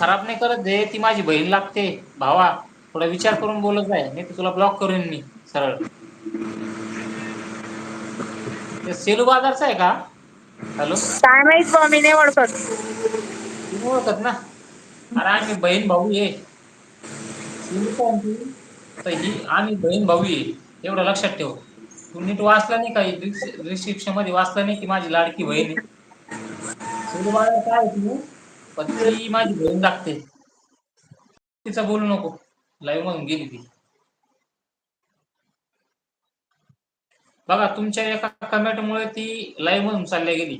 खराब नाही करत दे ती माझी बहीण लागते भावा थोडा विचार करून बोलत जाय नाही तर तुला ब्लॉक करून मी सरळ. सेलू बाजारचं आहे का? हॅलो? काय माहीत मी नाही ओळखत. तू नाही ओळखत ना? अरे आम्ही बहीण भाऊ ये. तर ही आम्ही बहीण भाऊ ये. एवढं लक्षात ठेव. तू नीट वाचला नाही काही रिसिप्शनमध्ये वाचला नाही की माझी लाडकी बहीण आहे? सेलू बाजार काय आहे तू पण ती माझी बहीण लागते. तिचा बोलू नको. लाईव्ह मधून गेली ती. बघा तुमच्या एका कमेंटमुळे ती लाईव्ह मधून चालल्या गेली.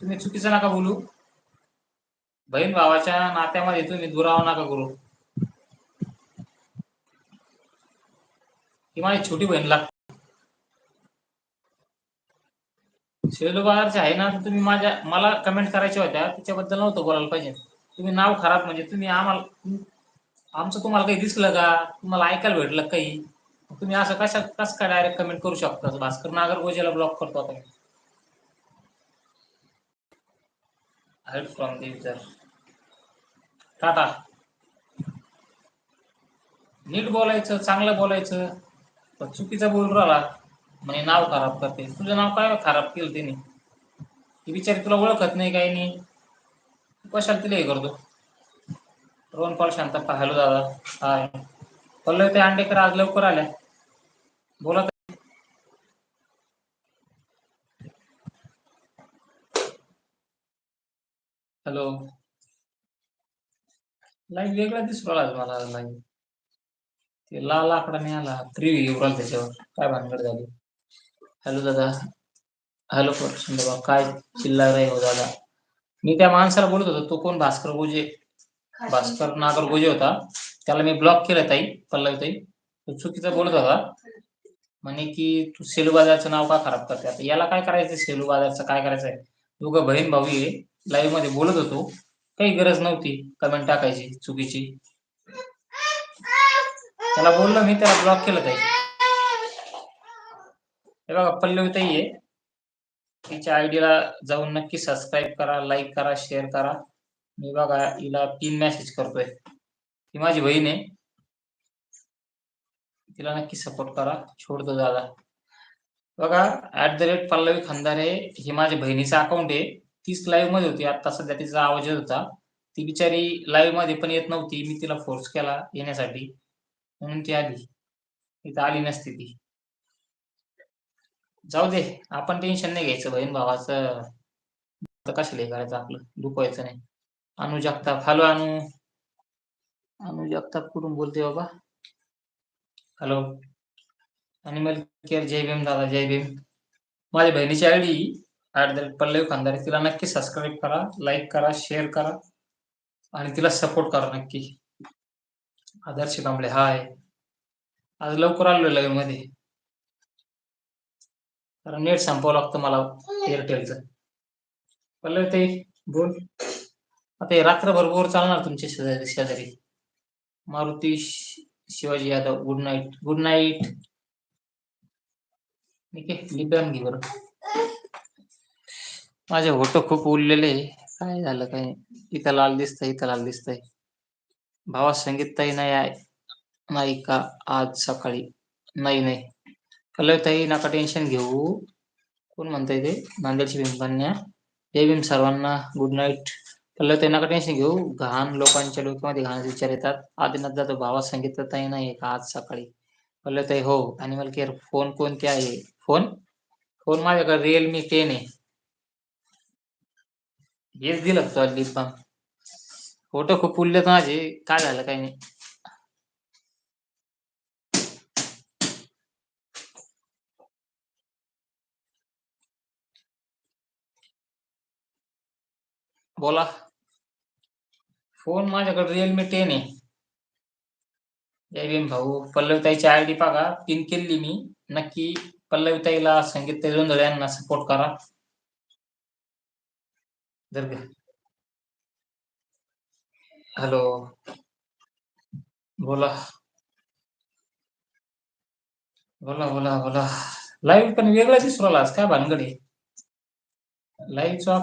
तुम्ही चुकीचं नका बोलू. बहीण भावाच्या नात्यामध्ये तुम्ही दुरावा नका करू. ही माझी छोटी बहीण लागते. शेलू बाजारचे आहे ना तर तुम्ही माझ्या मला कमेंट करायच्या होत्या त्याच्याबद्दल नव्हतं बोलायला पाहिजे. तुम्ही नाव खराब म्हणजे तुम्ही आम्हाला आमचं तुम्हाला काही दिसलं का? तुम्हाला ऐकायला भेटलं काही? तुम्ही असं कशा कसं काय डायरेक्ट कमेंट करू शकता? भास्कर नागरगोजेला ब्लॉक करतो आता. Help from the Tata. नीट बोलायचं चांगलं बोलायचं तर चुकीचं बोलून राहिला. म्हणे नाव खराब करते. तुझं नाव काय हो खराब केलं तिने? ती बिचारी तुला ओळखत नाही काही नाही. कशाला तिला हे करतो? रोहन कॉल शांत हॅलो दादा. हाय. पल्लव ते अंडेकर आज लवकर आल्या. बोला हॅलो. लाईव्ह वेगळा दिसू राहिला मला लाईव्ह ते लाल आकडा नाही आला थ्री येऊ राहिला त्याच्यावर. काय भानगड झाली? हॅलो दादा. हॅलो बाबा काय चिल्ला रे हो दादा. मी त्या माणसाला बोलत होतो तो कोण? भास्कर गोजे. भास्कर नागर गोजे होता. त्याला मी ब्लॉक केलं ताई पल्लवी ताई. तो चुकीचा बोलत होता. म्हणे की तू सेलू बाजारचं नाव का खराब करते? आता याला काय करायचं सेलू बाजारचं काय करायचंय? दोघं बहीण भाऊ आहे. लाईव्हमध्ये बोलत होतो. काही गरज नव्हती. कमेंट टाकायची चुकीची. त्याला बोललो मी त्याला ब्लॉक केलं ताई. हे बघा पल्लवी ताई आहे. तिच्या आयडीला जाऊन नक्की सबस्क्राईब करा लाईक करा शेअर करा. मी बघा हिला तीन मेसेज करतोय. ती माझी बहीण आहे. तिला नक्की सपोर्ट करा. छोडतो दादा. बघा at the rate Pallavi Khandare हे माझ्या बहिणीचं अकाउंट आहे. तीच लाईव्हमध्ये होती. आता सध्या तिचा आवाज येत होता. ती बिचारी लाईव्हमध्ये पण येत नव्हती. मी तिला फोर्स केला येण्यासाठी. म्हणून ती आली. इथं आली नसती ती. जाऊ दे आपण टेन्शन नाही घ्यायचं बहीण भावाचं. कशाला करायचं आपलं? दुखवायचं नाही. अनु जगताप हॅलो अनु. अनु जगताप कुठून बोलते बाबा? हॅलो अनिमल केअर जय भीम दादा जय भीम. माझ्या बहिणीची ID at the rate Pallavi Khandari तिला नक्की सबस्क्राईब करा लाईक करा शेअर करा. आणि तिला सपोर्ट करा नक्की. आदर्श कांबळे हाय आज लवकर आलो लाईव्हमध्ये कारण नेट संपवावं लागतं मला एअरटेलचं पल्लवी ते बोल. आता हे रात्रभर बोर चालणार तुमच्या शेजारी शेजारी. Maruti Shivaji Yadav good night good night ठीक आहे लिपॅन घे बरं. माझे होटो खूप उरलेले काय झालं काय इथं लाल दिसतंय इथं लाल दिसतंय. भावा संगीत ताई नाही आहे नाही का आज सकाळी? नाही नाही. कलवताई ताई नका टेन्शन घेऊ. कोण म्हणताय ते? नांदेडची भीमकन्या जय भीम सर्वांना. गुड नाईट कलवताई ताई नका टेन्शन घेऊ. घाण लोकांच्या डोक्यामध्ये घाण विचार येतात. आदिनाथ जातो भावा संगीत ताई नाही का आज सकाळी? कलवताई ताई हो. अॅनिमल केअर फोन कोणते आहे? फोन फोन माझ्याकडे रिअलमी टेन आहे. हेच दिलं तो लिप बाम फोटो खूप उरलेत माझे. काय झालं काही नाही. बोला. फोन माझ्याकडे रिअलमी टेन आहे. जय भीम भाऊ पल्लवीताईची आय डी बघा. पिन केली मी. नक्की पल्लवीताईला संगीत तेजोंदळे यांना सपोर्ट करा. जर हॅलो बोला. बोला बोला बोला. लाईव्ह पण वेगळा दिसू राहिला आज. काय भानगड आहे? लाईव्हचा